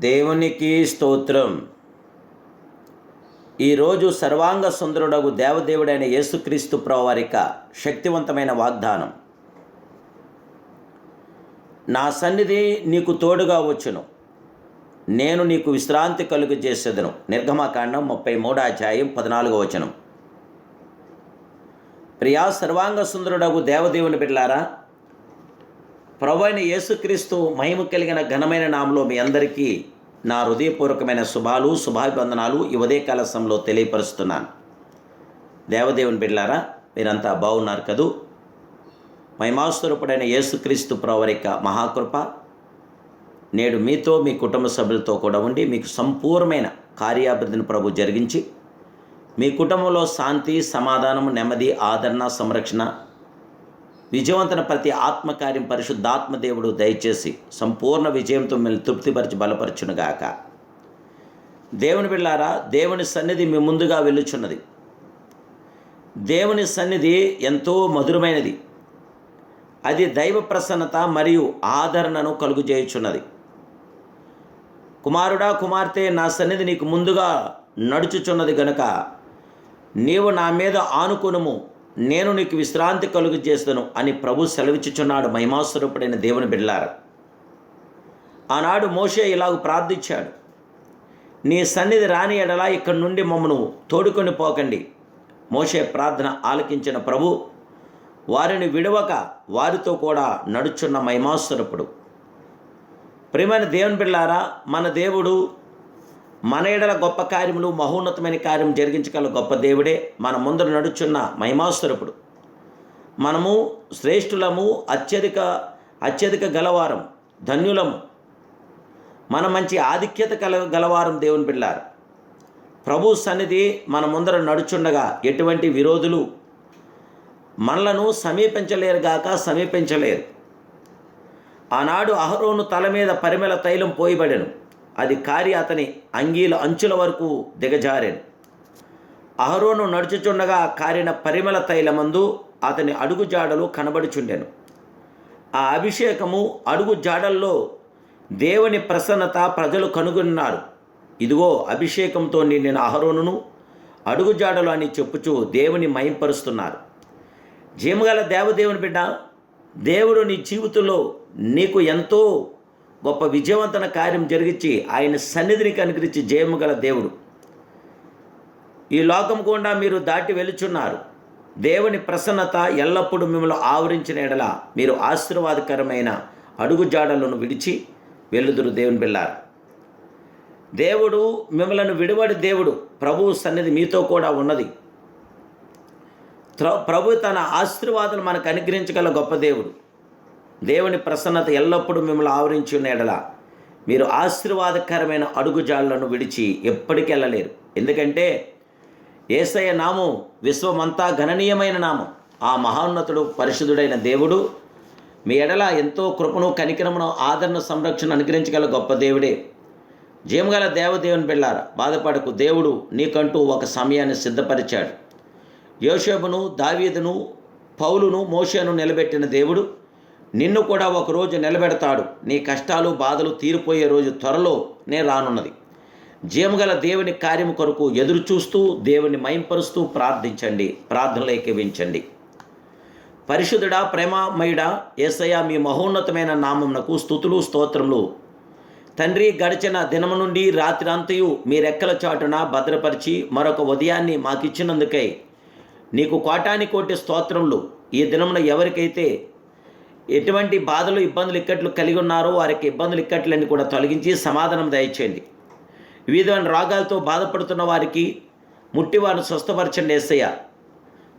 దేవునికి స్తోత్రం. ఈరోజు సర్వాంగ సుందరుడగు దేవదేవుడైన యేసుక్రీస్తు ప్రవారిక శక్తివంతమైన వాగ్దానం. నా సన్నిధి నీకు తోడుగా వచ్చును. నేను నీకు విశ్రాంతి కలుగు చేసేదను. నిర్గమకాండం ముప్పై మూడో అధ్యాయం పద్నాలుగో వచనం. ప్రియా సర్వాంగ సుందరుడగు దేవదేవుని బిడ్లారా ప్రభు అయిన యేసుక్రీస్తు మహిమ కలిగిన ఘనమైన నామలో మీ అందరికీ నా హృదయపూర్వకమైన శుభాలు శుభాభివందనాలు ఈ ఉదయకాల సమయంలో తెలియపరుస్తున్నాను. దేవదేవుని బిడ్లారా మీరంతా బాగున్నారు కదూ? మహిమాస్వరూపుడైన యేసుక్రీస్తు ప్రవరిక మహాకృప నేడు మీతో మీ కుటుంబ సభ్యులతో కూడా ఉండి మీకు సంపూర్ణమైన కార్యాభివృద్ధిని ప్రభు జరిగించి మీ కుటుంబంలో శాంతి సమాధానం నెమ్మది ఆదరణ సంరక్షణ విజయవంతన ప్రతి ఆత్మకార్యం పరిశుద్ధాత్మ దేవుడు దయచేసి సంపూర్ణ విజయంతో మిమ్మల్ని తృప్తిపరిచి బలపరచునుగాక. దేవుని బిళ్ళారా దేవుని సన్నిధి మీ ముందుగా వెళ్ళుచున్నది. దేవుని సన్నిధి ఎంతో మధురమైనది. అది దైవ ప్రసన్నత మరియు ఆదరణను కలుగు చేయుచున్నది. కుమారుడా కుమార్తె నా సన్నిధి నీకు ముందుగా నడుచుచున్నది గనుక నీవు నా మీద ఆనుకునుము. నేను నీకు విశ్రాంతి కలుగు చేస్తాను అని ప్రభు సెలవిచ్చుచున్నాడు మహిమాస్వరూపుడైన దేవుని బిడ్డారు ఆనాడు మోషే ఇలాగ ప్రార్థించాడు. నీ సన్నిధి రాని ఎడలా ఇక్కడి నుండి మమ్మను తోడుకొని పోకండి. మోషే ప్రార్థన ఆలకించిన ప్రభు వారిని విడవక వారితో కూడా నడుచున్న మహిమాస్వరూపుడు. ప్రియమైన దేవుని బిళ్ళారా మన దేవుడు మన ఎడల గొప్ప కార్యములు మహోన్నతమైన కార్యం జరిగించగల గొప్ప దేవుడే మన ముందర నడుచున్న మహిమాస్వరూపుడు మనము శ్రేష్ఠులము అత్యధిక అత్యధిక గలవారం ధన్యులము. మన మంచి ఆధిక్యత కల గలవారం దేవుని బిళ్ళారు ప్రభు సన్నిధి మన ముందర నడుచుండగా ఎటువంటి విరోధులు మనలను సమీపించలేరు గాక సమీపించలేరు. ఆనాడు అహరోను తల మీద పరిమళ తైలం పోయిబడెను. అది కారి అతని అంగీల అంచుల వరకు దిగజారాను. అహరోను నడుచుచుండగా కారిన పరిమళ తైలమందు అతని అడుగు జాడలు కనబడుచుండెను. ఆ అభిషేకము అడుగు జాడల్లో దేవుని ప్రసన్నత ప్రజలు కనుగొన్నారు. ఇదిగో అభిషేకంతో నిండిన అహరోనును అడుగు జాడలు అని చెప్పుచూ దేవుని మయంపరుస్తున్నారు. జీమగల దేవదేవుని బిడ్డ దేవుడు నీ జీవితంలో నీకు ఎంతో గొప్ప విజయవంతన కార్యం జరిగించి ఆయన సన్నిధిని కనుకరించి జయము గల దేవుడు. ఈ లోకం గుండా మీరు దాటి వెలుచున్నారు. దేవుని ప్రసన్నత ఎల్లప్పుడూ మిమ్మల్ని ఆవరించిన ఎడల మీరు ఆశీర్వాదకరమైన అడుగుజాడలను విడిచి వెలుదురు దేవుని వెళ్ళారు దేవుడు మిమ్మలను విడివడి దేవుడు ప్రభువు సన్నిధి మీతో కూడా ఉన్నది. త్ర- ప్రభు తన ఆశీర్వాదాలు మనకు అనుగ్రహించగల గొప్ప దేవుడు. దేవుని ప్రసన్నత ఎల్లప్పుడూ మిమ్మల్ని ఆవరించి ఉన్న ఎడల మీరు ఆశీర్వాదకరమైన అడుగుజాళ్ళను విడిచి ఎప్పటికీ వెళ్ళలేరు. ఎందుకంటే ఏసయ్య నామం విశ్వమంతా గణనీయమైన నామం. ఆ మహోన్నతుడు పరిశుద్ధుడైన దేవుడు మీ ఎడల ఎంతో కృపను కనికరమును ఆదరణ సంరక్షణ అనుగ్రహించగల గొప్ప దేవుడే. జీమగల దేవదేవుని బిళ్ళారా బాధపడకు. దేవుడు నీకంటూ ఒక సమయాన్ని సిద్ధపరిచాడు. యోషేబును దావీదును పౌలును మోషేను నిలబెట్టిన దేవుడు నిన్ను కూడా ఒకరోజు నిలబెడతాడు. నీ కష్టాలు బాధలు తీరిపోయే రోజు త్వరలో నే రానున్నది. జీవగల దేవుని కార్యము కొరకు ఎదురు చూస్తూ దేవుని మైంపరుస్తూ ప్రార్థించండి. ప్రార్థనలు ఏకీవించండి పరిశుద్ధుడా ప్రేమమయుడా ఏసయ్య మీ మహోన్నతమైన నామమునకు స్థుతులు స్తోత్రములు. తండ్రి గడిచిన దినము నుండి రాత్రంతయు మీ రెక్కల చాటున భద్రపరిచి మరొక ఉదయాన్ని మాకిచ్చినందుకై నీకు కోటాని కోటి స్తోత్రములు. ఈ దినమున ఎవరికైతే ఎటువంటి బాధలు ఇబ్బందులు ఇక్కట్లు కలిగి ఉన్నారో వారికి ఇబ్బందులు ఇక్కట్లన్నీ కూడా తొలగించి సమాధానం దయచేయండి. వివిధమైన రోగాలతో బాధపడుతున్న వారికి ముట్టి వారిని స్వస్థపరచండి ఎస్సయ్య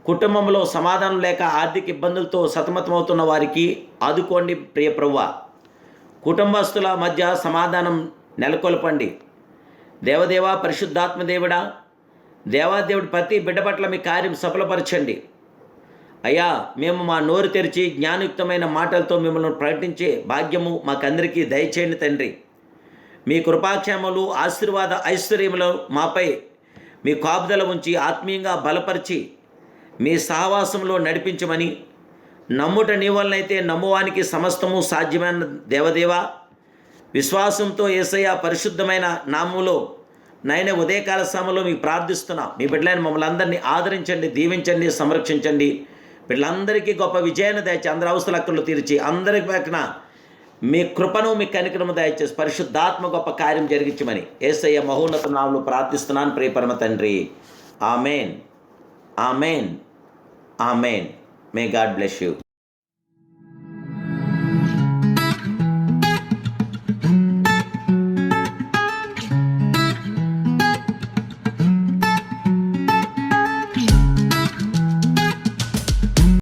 కుటుంబంలో సమాధానం లేక ఆర్థిక ఇబ్బందులతో సతమతమవుతున్న వారికి ఆదుకోండి ప్రియ ప్రభువా కుటుంబస్తుల మధ్య సమాధానం నెలకొల్పండి. దేవదేవా పరిశుద్ధాత్మదేవుడా దేవాదేవుడి ప్రతి బిడ్డ పట్ల మీ కార్యం సఫలపరచండి. అయ్యా మేము మా నోరు తెరిచి జ్ఞానయుక్తమైన మాటలతో మిమ్మల్ని ప్రకటించే భాగ్యము మాకందరికీ దయచేయండి తండ్రి. మీ కృపాక్షేమలు ఆశీర్వాద ఐశ్వర్యములు మాపై మీ కాపుదల ఉంచి ఆత్మీయంగా బలపరిచి మీ సహవాసంలో నడిపించమని నమ్ముట నీ వలనైతే నమ్మువానికి సమస్తము సాధ్యమైన దేవదేవ విశ్వాసంతో ఏసయ్య పరిశుద్ధమైన నామములో నయన ఉదయకాల సమయంలో మీకు ప్రార్థిస్తున్నా. మీ బిడ్డలైన మమ్మల్ని అందరినీ ఆదరించండి దీవించండి సంరక్షించండి. వీళ్ళందరికీ గొప్ప విజయాన్ని దయచి అందరి అవసరాల తీర్చి అందరి పక్కన మీ కృపను మీ కనికరము దయచేసి పరిశుద్ధాత్మ గొప్ప కార్యం జరిగించమని ఏసయ్య మహోన్నత నామలు ప్రార్థిస్తున్నాను ప్రియపరమ తండ్రి. Amen. Amen. Amen. May God bless you